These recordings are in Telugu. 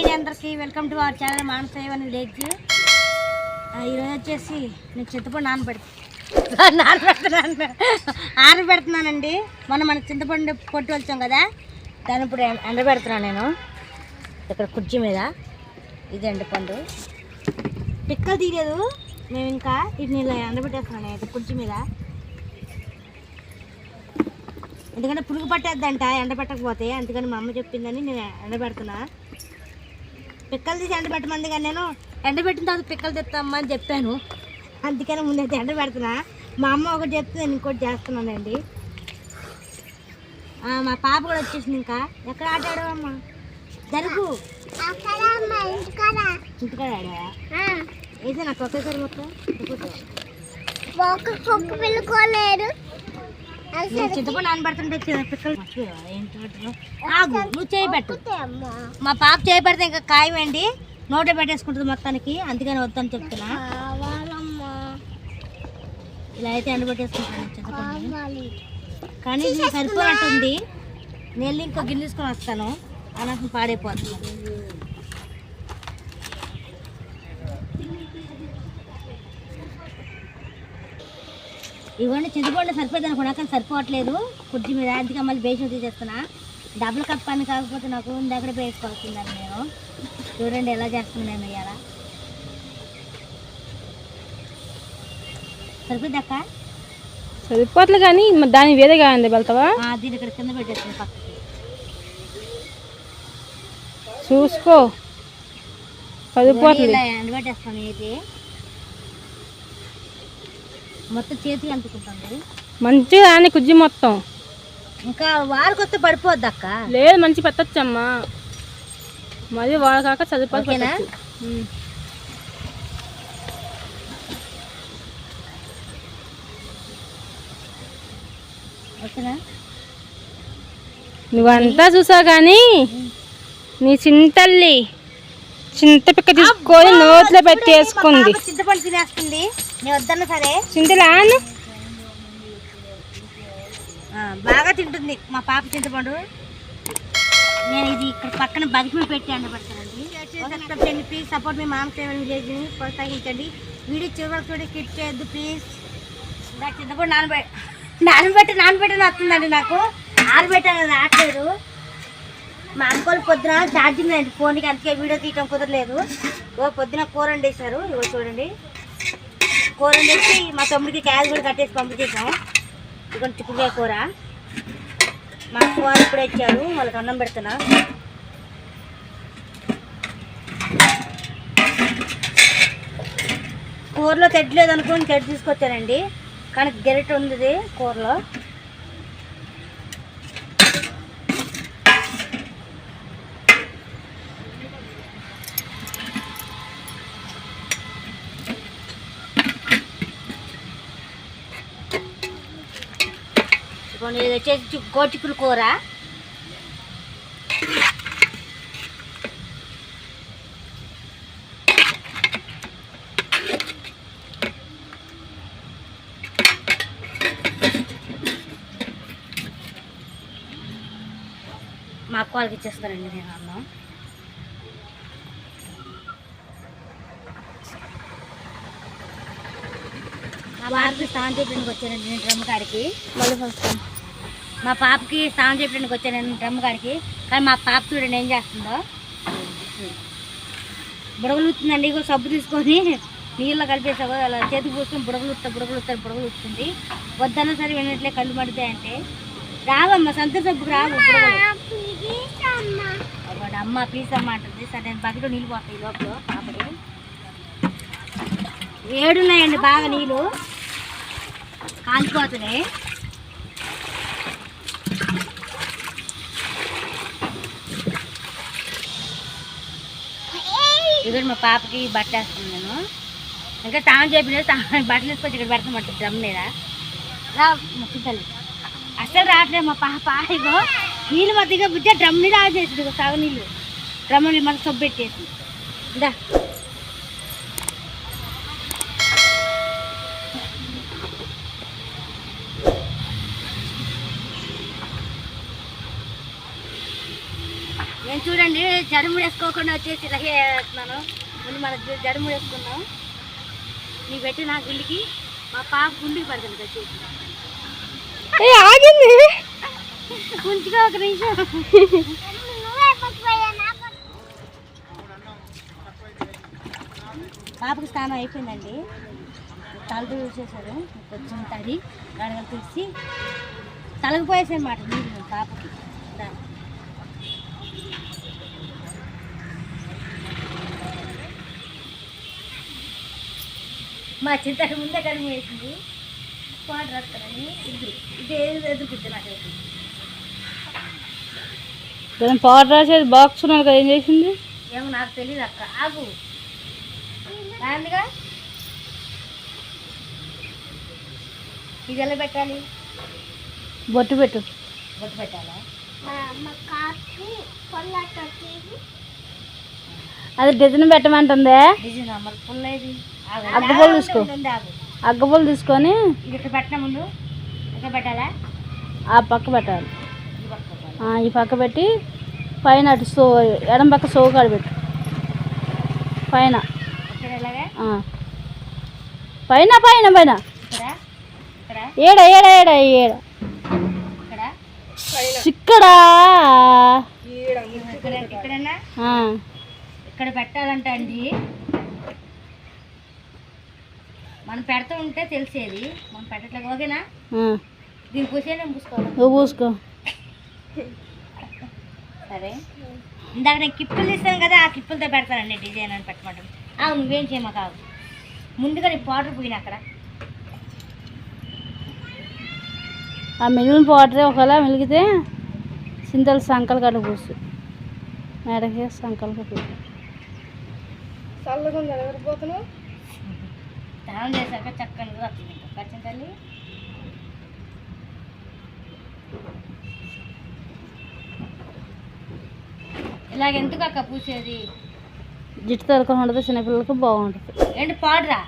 అండి అందరికి. వెల్కమ్ టు అవర్ ఛానల్ మానసేవన్ విలేజ్. ఈరోజు వచ్చేసి నేను చింతపండు నానబెడతా నానబెడుతున్నాను. ఆరబెడుతున్నానండి. మొన్న మన చింతపండు పొట్టు వచ్చాం కదా దాన్ని ఇప్పుడు ఎండ- ఎండబెడుతున్నాను నేను. ఇక్కడ కుర్చీ మీద. ఇది పండు పిక్కలు తీయలేదు. మేము ఇంకా ఇది ఇలా ఎండబెట్టేస్తున్నాను ఇక్కడ కుర్చీ మీద. ఎందుకంటే పురుగు పట్టేద్దంట ఎండబెట్టకపోతే అందుకని మా అమ్మ చెప్పిందని నేను ఎండబెడుతున్నా. పిక్కలు తీసి ఎండబెట్టమంది కానీ నేను ఎండబెట్టిన తర్వాత పిక్కలు తెస్తామా అని చెప్పాను. అందుకని ముందైతే ఎండబెడుతున్నా మా అమ్మ ఒకటి చెప్తే నేను ఇంకోటి చేస్తున్నానండి. మా పాప కూడా వచ్చేసింది ఇంకా. ఎక్కడ ఆటాడావమ్మా జరుగు. ఇంటికాడ ఆడావా అయితే నాకు ఒకేసారి మొత్తం. పిల్లుకోలేరు చింతపండు నానబెడుతుంటే పిక్కలు ఆగు నువ్వు చేయి పెట్టు. మా పాప చేయి పెడితే ఇంకా కాయమండి నోట పెట్టేసుకుంటుంది మొత్తానికి. అందుకని వద్దని చెప్తున్నా. ఇలా అయితే ఎండబెట్టేసుకుంటాను చింతపండు కానీ ఇది నేను ఇంకో గిన్నె తీసుకొని వస్తాను. అన్నట్టు పాడైపోతుంది. ఇవ్వండి చింతపండు సరిపోయింది అనుకున్నా కానీ సరిపోవట్లేదు. కుర్చీ మీద అందుకే మళ్ళీ బేషన్ తీసేస్తున్నా. డబుల్ కప్ పని కాకపోతే నాకు దగ్గర వేసుకోవాల్సిందని నేను. చూడండి ఎలా చేస్తున్నాను నేను ఇవాళ సరిపోద్ది అక్క? సరిపోట్లే కానీ దాని వేరేగా అంది వెళ్తావా? దీని ఇక్కడ కింద పెట్టేస్తాను పక్కకి. చూసుకో. సరిపోట్లే ఇలా ఎండబెట్టేస్తాను ఇది మొత్తం చేతికి అంటుకుంటుంది మంచిగా రాని కుజ్జి మొత్తం. ఇంకా వారికొస్తే పడిపోద్ది అక్క. లేదు మంచి పెట్టచ్చమ్మా. మరి వాడకాక సరిపోయి ఓకేనా? నువ్వంతా చూసావు కానీ నీ చింతల్లి చింతపిక్క తీసుకొని నోట్లో పెట్టేసుకుంది. చింతపండు తినేస్తుంది. వద్దన్నా సరే. బాగా తింటుంది మా పాప చింతపండు. నేను ఇది ఇక్కడ పక్కన మీద పెట్టి సబ్స్క్రైబ్ చేయండి ప్లీజ్ సపోర్ట్ మీ మామ సేవన్ విలేజ్ని ప్రోత్సహించండి. వీడియో చివరికి చూడి కిట్ చేయొద్దు ప్లీజ్ నాకు చింతపండు నానబె నానబెట్టి నానబెట్టి వస్తుందండి నాకు. ఆరబెట్టాను రావట్లేదు. మా అంకోలు పొద్దున ఛార్జింగ్ అండి ఫోన్కి అందుకే వీడియో తీయటం కుదరలేదు. ఓ పొద్దున కూర వండేశారు. ఇగో చూడండి. కూర వచ్చి మా తమ్ముడికి క్యాష్ కూడా కట్టేసి పంపించేసాం. ఇక్కడ చిక్కుడుకాయ కూర. మా అక్క వాళ్ళు ఇప్పుడే ఇచ్చారు వాళ్ళకి అన్నం పెడుతున్నా. కూరలో తెడ్లేదు అనుకుని తెడ్డు తీసుకొచ్చానండి. కానీ గెరెట్ ఉంది కూరలో. వచ్చేసి చి- కూర మా అక్క వాళ్ళకి ఇచ్చేస్తానండి నేను అన్నం. మా పాపకి స్నానం వచ్చానండి నేను డ్రమ్ కాడికి. మళ్ళీ ఫస్ట్ మా పాపకి స్నానం చేయడానికి వచ్చాను నేను డ్రమ్ కాడికి కానీ మా పాప చూడండి ఏం చేస్తుందో. బుడగలుతుందండి ఇగో సబ్బు తీసుకొని నీళ్ళలో కలిపేసావు అలా చేతికి పోసుకొని బుడగలుస్తా బుడగలుస్తాను బుడగలుస్తుంది వద్దన్నా సరే వినట్లే కళ్ళు మడితాయంటే. రావమ్మ సంత సబ్బుకి రావు ఒకటి అమ్మ ప్లీజ్ అమ్మ అంటుంది. సరే నేను బకెట్ నీళ్ళు పోతాయి లోపల పాపడి ఏడున్నాయండి బాగా నీళ్ళు. కాలిపోతున్నాయి ఇదిగో మా పాపకి బట్టలు వేస్తాను నేను. ఇంకా తాను చెప్పిన తాను బట్టలు తీసుకొచ్చి ఇక్కడ పెడతామంట డ్రమ్ మీద. రా ముట్టుతల్లి అసలు రావట్లేదు మా పాప. ఇగో నీళ్ళు మధ్యగా బుజ్జ డ్రమ్ నీళ్ళు ఆగేసి ఇగో సాగు నీళ్ళు. డ్రమ్ నీళ్ళు మనకు సొబ్బు ఇందా చూడండి జడుము వేసుకోకుండా వచ్చేసి ఇలాగే వేస్తున్నాను. ముందు మన జ- జడుము వేసుకున్నాం నీ పెట్టి నా గుండికి. మా పాప గుండికి పడుతుంది వచ్చేసి ఆగింది? ఒక నిమిషం. పాపకి స్నానం అయిపోయిందండి. తలతో చూసేసారు కొంచెం తడి గడగలు తీసి తలకు పోయేసానమాట నీళ్ళు పాపకి. మా చింతకి ముందే కడిగి వేసింది. పాడు రాస్తారని ఇది ఇది ఏది ఎదుర్కొద్ది నాకైతే దాని రాసేది బాక్స్ ఉన్నారు కదా ఏం చేసింది? ఏమో నాకు తెలియదు అక్క. ఆగు. రాందిగా ఇది ఎలా పెట్టాలి? బొట్టు పెట్టు. బొట్టు పెట్టాలా? అమ్మ అది డిజైన్ పెట్టమంటుందే. డిజైన్? మరి పుల్ల ఇది ఆగు. అగ్గపుల్ల తీసుకో. అగ్గపులు తీసుకొని పెట్టిన ముందు పెట్టాలా? ఆ పక్క పెట్టాలి. ఈ పక్క పెట్టి పైన అటు సో ఎడం పక్క సో కాడ పెట్టు. పైన. పైన పైన పైన. ఏడ ఏడ ఏడ ఏడ? ఇక్కడ? ఇక్కడ పెట్టాలంట అండి. మనం పెడతా ఉంటే తెలిసేది. మనం పెట్టట్లేదు. ఓకేనా. దీని పూసే నేను పూసుకోవాలి? పూసుకో. సరే. ఇందాక నేను కిప్పులు తీస్తాను కదా ఆ కిప్పులతో పెడతానండి డిజైన్ అని పెట్టమంటాం ఆ నువ్వేం చేయమా కాదు. ముందుగా నీ పౌడర్ పోయిన అక్కడ. ఆ మిగిలిన పౌడర్ ఒకవేళ మిలిగితే సింతలు సంకలు కట్ట పూసు. మేడకి సంకలు కట్టు స్నానం చేశాక చక్కని వస్తుంది. ఖర్చు తల్లి. ఇలాగ ఎందుకు అక్క పూసేది? జిట్టు తరకొని ఉంటుంది చిన్నపిల్లలకి బాగుంటుంది. ఏంటి పౌడరా?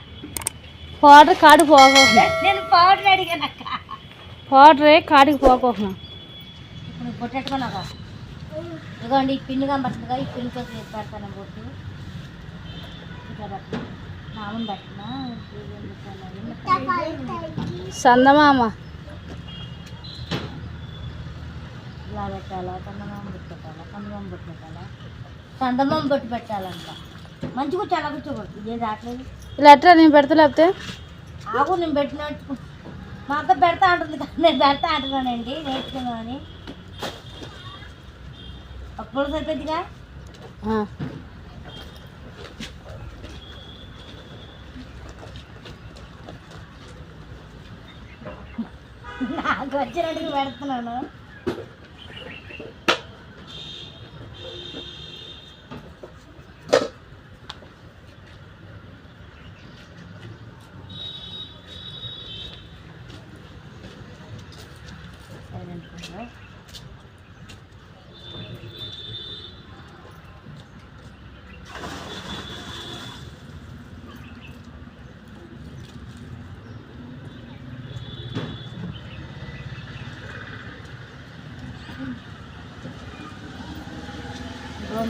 పౌడర్ కాడికి పోకోకుండా నేను పౌడర్ అడిగాను అక్క. పౌడరే కాడికి పోకోకుండా ఇప్పుడు పొట్టెట్టుకున్నావా ఇదిగోండి ఈ పిన్ను కనబడుతుందిగా ఈ చేసి పెడతాను బొట్టు. ఇట్లా సందమామ ఇలా పెట్టాలా చందమామ. బొట్టు పెట్టాలా చందమామ బొట్టు పెట్టాలా చందమామ బొట్టు పెట్టాలంట మంచి కూర్చో అలా కూర్చోకూడదు. ఇదేం రావట్లేదు. ఇలా ఎట్లా నేను పెడతా లేకపోతే? ఆగు నేను పెట్టినట్టు మా అక్క పెడతా అంటుంది నేను పెడతా అంటున్నానండి నేర్చుకుందామని. అప్పుడు సరిపోద్దిగా నాకు వచ్చినట్టుగా పెడుతున్నాను.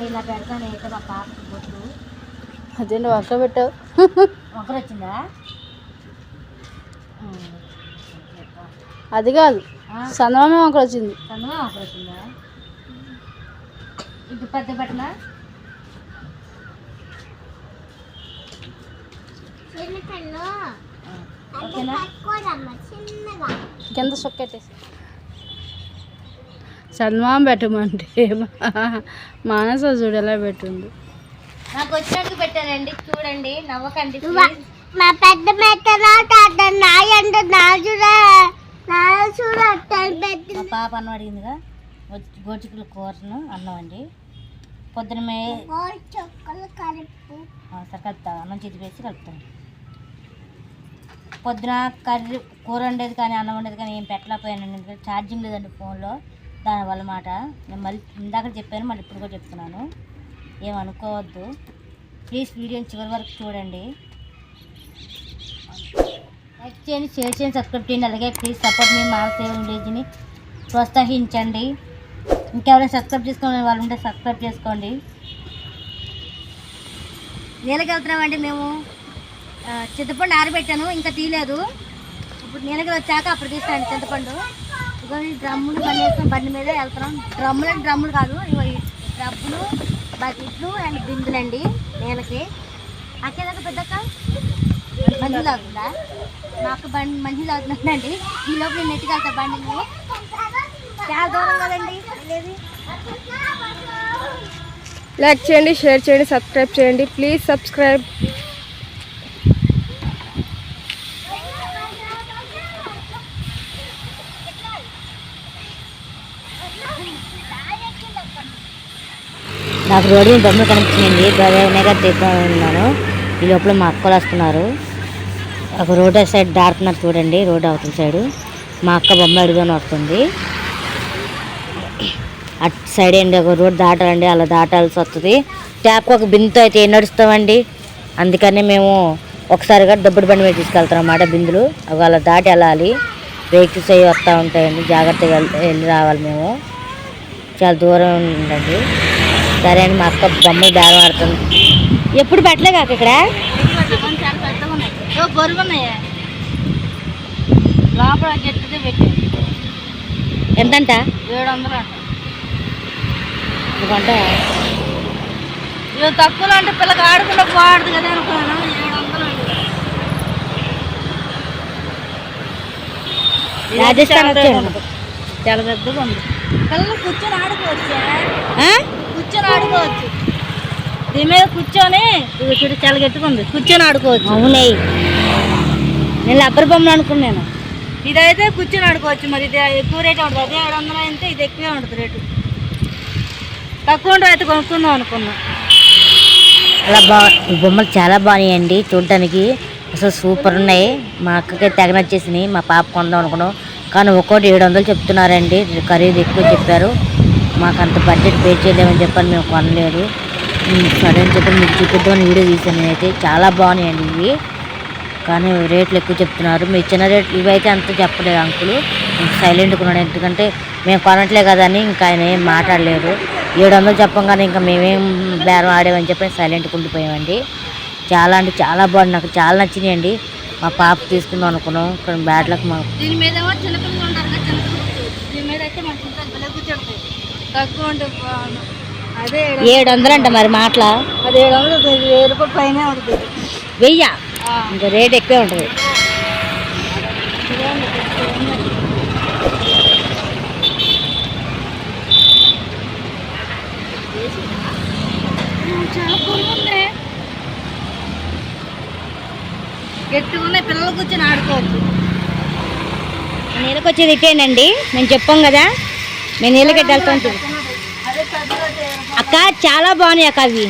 ఇదిగోండి ఇలా పెడతాను అయితే మా పాపకి బొట్టు అదే నువ్వు అక్క పెట్టావు? ఒకరు వచ్చిందా? అది కాదు. సందమామ ఒకటి వచ్చింది. చందమా ఒకరు వచ్చిందా? ఇది పెద్ద ఓకేనా? పట్టుకోదమ్మా చిన్నగా. కింద సొక్కెట్టేసి చందమామ పెట్టమంటే మానస చూడు ఎలా పెట్టింది నాకు వచ్చినట్టు పెట్టానండి చూడండి నవ్వకండి నువ్వా? మా పెద్ద పాప అన్నం అడిగిందిగా గోచికుల కూరను అన్నం అండి పొద్దున కలుపుతా అన్నం చేతి వేసి కలుపుతాను. పొద్దున కర్రీ కూర వండేది కానీ అన్నం వండేది కానీ ఏం పెట్టలేకపోయానండి ఎందుకంటే ఛార్జింగ్ లేదండి ఫోన్లో. దానివల్ల మాట. నేను మళ్ళీ ఇందాక చెప్పాను మళ్ళీ ఇప్పుడు కూడా చెప్తున్నాను. ఏమనుకోవద్దు అనుకోవద్దు. ప్లీజ్ వీడియోని చివరి వరకు చూడండి. లైక్ చేయండి షేర్ చేయండి సబ్స్క్రైబ్ చేయండి. అలాగే ప్లీజ్ సపోర్ట్ మీ మా విలేజ్ని ప్రోత్సహించండి. ఇంకెవరైనా సబ్స్క్రైబ్ చేసుకునే వాళ్ళు ఉంటే సబ్స్క్రైబ్ చేసుకోండి. నీళ్ళకి వెళ్తున్నామండి మేము చింతపండు ఆరబెట్టాను ఇంకా తీయలేదు. ఇప్పుడు నీళ్ళకి వచ్చాక అప్పుడు తీస్తాను చింతపండు. ఇగో డ్రమ్ములు బండి బండి మీద వెళ్తున్నాం. డ్రమ్ములు అంటే డ్రమ్ములు కాదు ఇవి ఈ బకెట్లు అండ్ బిందులండి నేలకి. అక్కేదాకా పెద్దక్క? మంచి తాగుతుందా? నాకు బండి మంచి తాగుతుందండి. ఈ లోపల నేను నెట్టుకెళ్తా బండిని. చాలా దూరం కదండి. వెళ్ళేది లైక్ చేయండి షేర్ చేయండి సబ్స్క్రైబ్ చేయండి. Please subscribe. నాకు రోడ్డు మీద బొమ్మలు కనిపించింది గదనగా ఉన్నాను. ఈ లోపల మా అక్కలు వస్తున్నారు. ఒక రోడ్ సైడ్ దాటుతున్నారు చూడండి. రోడ్ అవతల సైడు. మా అక్క బొమ్మ అడుగుని వస్తుంది. అటు సైడ్ అండి ఒక రోడ్ దాటాలండి. అలా దాటాల్సి వస్తుంది. ట్యాప్ ఒక బిందుతో అయితే ఏం నడుస్తామండి? అందుకనే మేము ఒకసారిగా డబ్బుడు బండి మీద తీసుకెళ్తాం అన్నమాట బిందులు. అవి అలా దాటి వెళ్ళాలి. వెహికల్స్ అవి వస్తూ ఉంటాయండి. జాగ్రత్తగా వెళ్ళి వెళ్ళి రావాలి మేము. చాలా దూరం ఉందండి సరే అండి మా అక్క బొమ్మలు బేరం ఆడుతుంది. ఎప్పుడు పెట్టలే కాక ఇక్కడ? ఎంతంట? ఎందుకంటే తక్కువలో అంటే పిల్లకి ఆడుకుంటే బాగుంటుంది కదా అనుకున్నాను రాజస్థాన్ చాలా పెద్దగా ఉంది. పిల్లలు కూర్చొని ఆడుకోవచ్చా? కూర్చొని ఆడుకోవచ్చు. దీని మీద కూర్చొని ఇది చూడు చాలా గట్టిగా ఉంది. కూర్చొని ఆడుకోవచ్చు. అవునే. నేను రబ్బర్ బొమ్మలు అనుకున్నాను. ఇదైతే కూర్చొని ఆడుకోవచ్చు మరి. ఇది ఎక్కువ రేట్ ఉంటుంది అదే ఏడు వందలు అయితే ఇది ఎక్కువే ఉంటుంది రేటు. తక్కువ ఉంటుంది అయితే కొనుక్కుందాం అనుకున్నాం. అలా బా ఈ బొమ్మలు చాలా బాగున్నాయండి చూడటానికి అసలు సూపర్ ఉన్నాయి. మా అక్కకి తెగ నచ్చేసినాయి. మా పాప కొందాం అనుకున్నాం. కానీ ఒక్కోటి ఏడు వందలు చెప్తున్నారండి. ఖరీదు ఎక్కువ చెప్పారు. మాకు అంత బడ్జెట్ పే చేయలేమని చెప్పని మేము కొనలేదు. సరే అని చెప్పి మీకు చూపిద్దామని వీడియో తీసాను నేనైతే. చాలా బాగున్నాయండి ఇవి. కానీ రేట్లు ఎక్కువ చెప్తున్నారు. మీరు చిన్న రేట్ ఇవైతే అంత చెప్పలేదు అంకులు. సైలెంట్గా ఉన్నాడు ఎందుకంటే మేము కొనట్లే కదా అని ఇంకా ఆయన ఏం మాట్లాడలేదు. ఏడు వందలు చెప్పంగానే ఇంకా మేమేం బేరం ఆడామని చెప్పి సైలెంట్గా ఉండిపోయామండి. చాలా అంటే చాలా బాగుంది నాకు చాలా నచ్చినాయండి. మా పాప తీసుకుందాం అనుకున్నాం. కానీ బ్యాట్లకు మా దీని మీద ఏమో చిన్నపిల్లలు ఉంటారు కదా చిన్నపిల్లలు కూర్చోవచ్చు. దీని మీద అయితే మనకి ఇంకా పిల్లలు కూర్చోడతాయి తక్కువ ఉంటే బాగుండు. అదే ఏడు వందలు అంట మరి మాటల? అది ఏడు వందలు. ఇది వెయ్యి రూపాయలు పైన ఉంటుంది వెయ్య? ఇంకా రేట్ ఎక్కువే ఉంటుంది. చాలా బాగుంది. గట్టిగా ఉన్నాయి పిల్లలు కూర్చొని ఆడుకోవచ్చు. నీళ్ళకి వచ్చేది ఇటేనండి. మేము చెప్పాం కదా మేము నీళ్ళకి వెళ్తాం చూడు అక్క చాలా బాగున్నాయి అక్క అవి.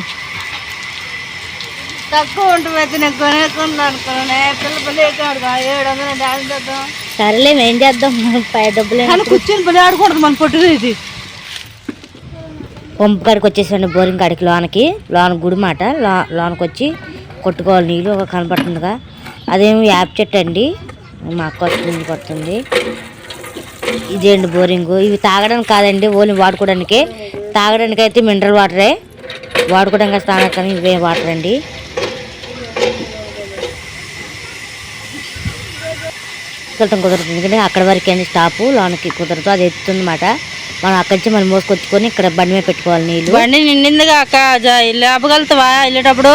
తక్కువ ఉంటుంది నేను కొనేసుకుందాం అనుకున్నాను పిల్ల పిల్ల ఎక్కడ ఆడుకో ఏడు వందలు డాన్స్ చేద్దాం. సరేలే ఏం చేద్దాం? పై డబ్బులు కానీ కూర్చొని పిల్ల ఆడుకుంటుంది మన పొట్టుగా ఇది. పంపు కాడికి వచ్చేసండి బోరింగ్ కాడికి లోనకి. లోన గుడి మాట. లో లోనకి వచ్చి కొట్టుకోవాలి నీళ్ళు ఒక కనపడుతుందిగా. అదేమో యాప్ చెట్టు అండి. మా అక్క వచ్చి నీళ్ళు పడుతుంది ఇదేంటి బోరింగ్? ఇవి తాగడానికి కాదండి ఓన్లీ వాడుకోవడానికి. తాగడానికి అయితే మినరల్ వాటరే. వాడుకోవడానికి స్నానానికి ఇవే వాటర్ అండి. వెళ్తాం కుదరదు ఎందుకంటే అక్కడ వరకు అండి స్టాపు లోనకి కుదరదు అది ఎత్తుందన్నమాట మనం అక్కడి నుంచి మనం మోసుకొచ్చుకొని ఇక్కడ బండి మీద పెట్టుకోవాలి నీళ్ళు. బండి నిండిందిగా అక్క లేపగలుగుతావా వెళ్ళేటప్పుడు?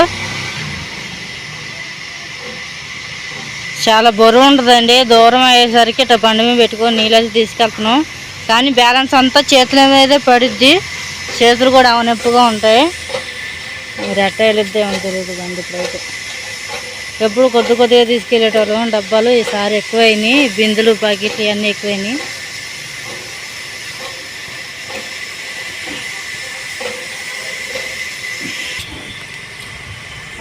చాలా బరువు ఉండదండి. దూరం అయ్యేసరికి ఇట్లా బండి మీద పెట్టుకొని నీళ్ళు తీసుకెళ్తున్నాం. కానీ బ్యాలెన్స్ అంతా చేతుల మీదే పడుద్ది. చేతులు కూడా అవనొప్పుగా ఉంటాయి. మీరు ఎట్ట తెలియదు బండి ఇప్పుడైతే. ఎప్పుడు కొద్ది కొద్దిగా తీసుకెళ్ళేటోళ్ళం. డబ్బాలు ఈసారి ఎక్కువైనాయి. బిందులు ప్యాకెట్లు ఇవన్నీ ఎక్కువైనాయి.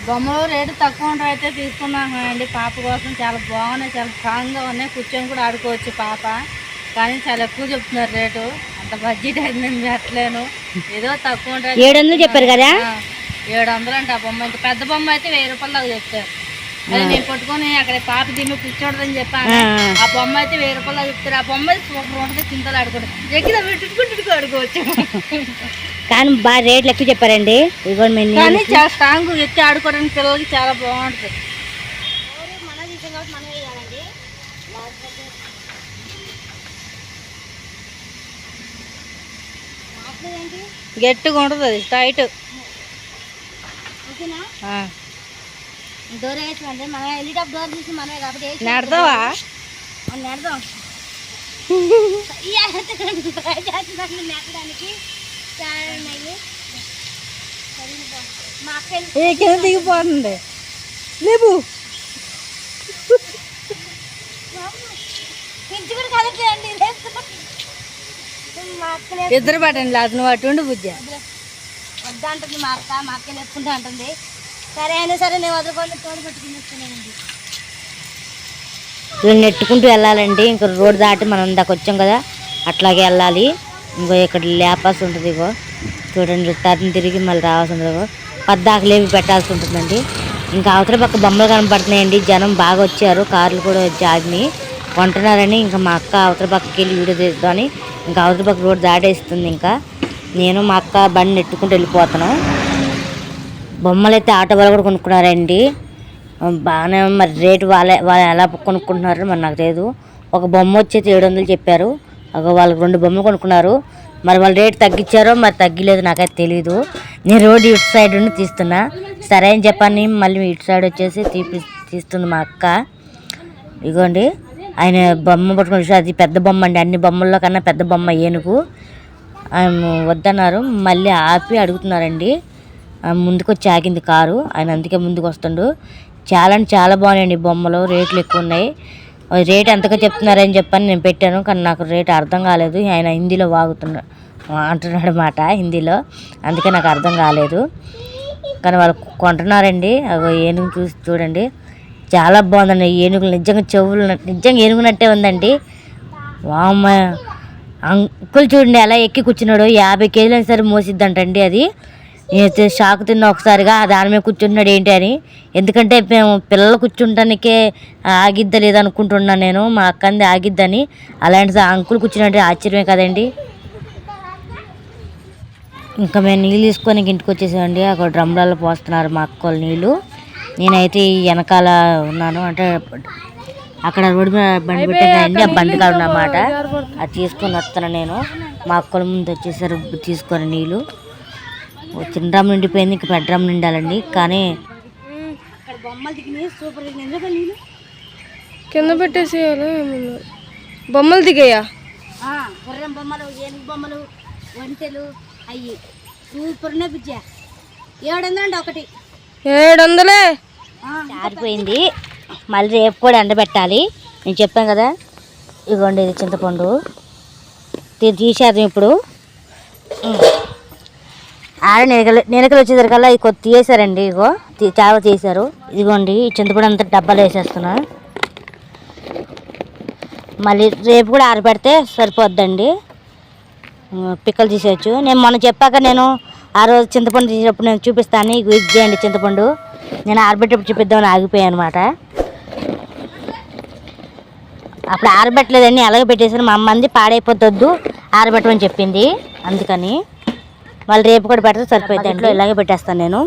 బొమ్మలు రేటు తక్కువ ఉంటాయి అయితే తీసుకున్నాము అండి పాప కోసం చాలా బాగున్నాయి చాలా స్ట్రాంగ్గా ఉన్నాయి. కూర్చొని కూడా ఆడుకోవచ్చు పాప. కానీ చాలా ఎక్కువ చెప్తున్నారు రేటు. అంత బడ్జెట్ అయితే నేను పెట్టలేను. ఏదో తక్కువ ఉంటాయి ఏడు వందలు చెప్పారు కదా? ఏడు వందలు అంటే ఆ బొమ్మ. ఇంకా పెద్ద బొమ్మ అయితే వెయ్యి రూపాయలు దాకా చెప్తారు. ఆ. నేను పట్టుకొని అక్కడ పాప దీన్ని కూర్చోడదని చెప్పాను. ఆ. బొమ్మ అయితే వెయ్యి రూపాయలు చెప్తారు. ఆ బొమ్మ అయితే సూపర్ ఉంటుంది. చింతలు ఆడుకోవడం. ఎక్కిన పెట్టుకుంటూ ఆడుకోవచ్చు. కానీ బాగా రేట్లు ఎక్కువ చెప్పారండి. ఇదిగోండి మేము కానీ చాలా స్ట్రాంగ్ ఎక్కి ఆడుకోవడానికి పిల్లలకి చాలా బాగుంటుంది. గట్టిగా ఉంటుంది అది టైట్. డోర్ వేసుకోండి. మనం వెళ్ళేటప్పుడు డోర్ తీసి మనమే కాబట్టి మనం నెడదాం. నెట్టడానికి ఏ కింద దిగిపోతుంది లేవు ఇద్దరు పట్టండి నువ్వు అటువంటి బుద్ధి వద్దా అంటుంది మా అక్క మా అక్క లేపుకుంటా అంటుంది. సరే అయినా సరే నేను వదలకుండా తోడు పెట్టుకుని వస్తున్నానండి నెట్టుకుంటూ వెళ్ళాలండి ఇంకా రోడ్ దాటి మనం దాకా వచ్చాం కదా అట్లాగే వెళ్ళాలి. ఇంకో ఇక్కడ లేపాల్సి ఉంటుంది ఇగో. చూడండి టర్న్ తిరిగి మళ్ళీ రావాల్సి ఉంటుంది ఇగో. పద్దాకులు ఏమి పెట్టాల్సి ఉంటుందండి. ఇంకా అవతల పక్క బొమ్మలు కనపడుతున్నాయండి. జనం బాగా వచ్చారు. కార్లు కూడా జాగిని కొంటున్నారని ఇంకా మా అక్క అవతల పక్కకి వెళ్ళి వీడియో తీద్దామని ఇంకా అవతల పక్క రోడ్ దాటేస్తుంది ఇంకా. నేను మా అక్క బండి నెట్టుకుంటూ వెళ్ళిపోతాను బొమ్మలు అయితే ఆటో వాళ్ళు కూడా కొనుక్కున్నారండి. బాగానే మరి రేటు వాళ్ళ వాళ్ళు ఎలా కొనుక్కుంటున్నారో మరి నాకు తెలియదు ఒక బొమ్మ వచ్చేది ఏడు వందలు చెప్పారు. ఒక వాళ్ళకి రెండు బొమ్మలు కొనుక్కున్నారు. మరి వాళ్ళు రేటు తగ్గించారో మరి తగ్గలేదు నాకైతే తెలియదు నేను రోడ్డు ఇటు సైడ్ నుండి తీస్తున్నా. సరే అని చెప్పని మళ్ళీ ఇటు సైడ్ వచ్చేసి తీపి తీస్తుంది మా అక్క. ఇగోండి. ఆయన బొమ్మ పట్టుకుని అది పెద్ద బొమ్మ అండి. అన్ని బొమ్మల్లో కన్నా పెద్ద బొమ్మ ఏనుగు. ఆయన వద్దన్నారు. మళ్ళీ ఆపి అడుగుతున్నారండి. ముందుకు వచ్చి ఆగింది కారు. ఆయన అందుకే ముందుకు వస్తుండు చాలా అంటే చాలా బాగున్నాయండి బొమ్మలు. రేట్లు ఎక్కువ ఉన్నాయి. రేట్ ఎంతగా చెప్తున్నారని చెప్పని నేను పెట్టాను కానీ నాకు రేట్ అర్థం కాలేదు. ఆయన హిందీలో వాగుతున్నా అంటున్నాడు మాట హిందీలో. అందుకే నాకు అర్థం కాలేదు. కానీ వాళ్ళు కొంటున్నారండి. ఏనుగు చూసి చూడండి. చాలా బాగుందండి ఏనుగులు. నిజంగా చెవులు నిజంగా ఏనుగునట్టే ఉందండి. వామ్మ! అంకుల్ చూడండి ఎలా ఎక్కి కూర్చున్నాడు. యాభై కేజీలు సరే మోసిద్దంటండి అది. షాక్ తిన్నా ఒకసారిగా దాని మీద కూర్చుంటున్నాడు ఏంటి అని. ఎందుకంటే మేము పిల్లలు కూర్చుంటానికే ఆగిద్దా లేదా అనుకుంటున్నాను నేను మా అక్కంది ఆగిద్దని. అలాంటి అంకుల్ కూర్చున్నట్టు ఆశ్చర్యమే కదండి. ఇంకా మేము నీళ్ళు తీసుకొని ఇంటికి వచ్చేసామండి. అక్కడ డ్రమ్లలో పోస్తున్నారు మా అక్క నీళ్ళు. నేనైతే ఈ వెనకాల ఉన్నాను. అంటే అక్కడ రోడ్డు మీద బండి పెట్టానండి ఆ బండి కాదు అన్నమాట అది తీసుకొని వస్తాను నేను. మా అక్కల ముందు వచ్చేసారు తీసుకొని నీళ్ళు. చిన్న డ్రమ్ నిండిపోయింది ఇంకా పెద్ద డ్రమ్ నిండాలండి. కానీ కింద పెట్టేసి బొమ్మలు దిగాయా? గుర్రం బొమ్మలు ఏనుగు బొమ్మలు వంటెలు అయ్యి. సూపర్ ఉన్నాయి బుజ్జ ఏడు వందలండి ఒకటి. ఏడు వందలే ఆరిపోయింది మళ్ళీ రేపు కూడా ఎండబెట్టాలి నేను చెప్పాను కదా ఇదిగోండి ఇది చింతపండు. తీసేద్దాం ఇప్పుడు. ఆడ నెలకలు నెలకలు వచ్చేసరికల్లా ఇది కొద్ది తీసారండి ఇగో. తీ- చాలా తీశారు. ఇదిగోండి ఈ చింతపండు అంతా డబ్బాలో వేసేస్తున్నా. మళ్ళీ రేపు కూడా ఆరబెడితే సరిపోద్దండి. పిక్కలు తీసేయచ్చు. నేను మొన్న చెప్పాక నేను ఆ రోజు చింతపండు తీసేటప్పుడు నేను చూపిస్తాను ఇగో ఇది చేయండి చింతపండు. నేను ఆరబెట్టేప్పుడు చూపిద్దామని ఆగిపోయాను అనమాట అప్పుడు ఆరబెట్టలేదండి అలాగే పెట్టేసాను మా అమ్మంది పాడైపోతొద్దు ఆరబెట్టమని చెప్పింది. అందుకని. వాళ్ళు రేపు కూడా పెడితే సరిపోతుంది ఇలాగే పెట్టేస్తాను నేను.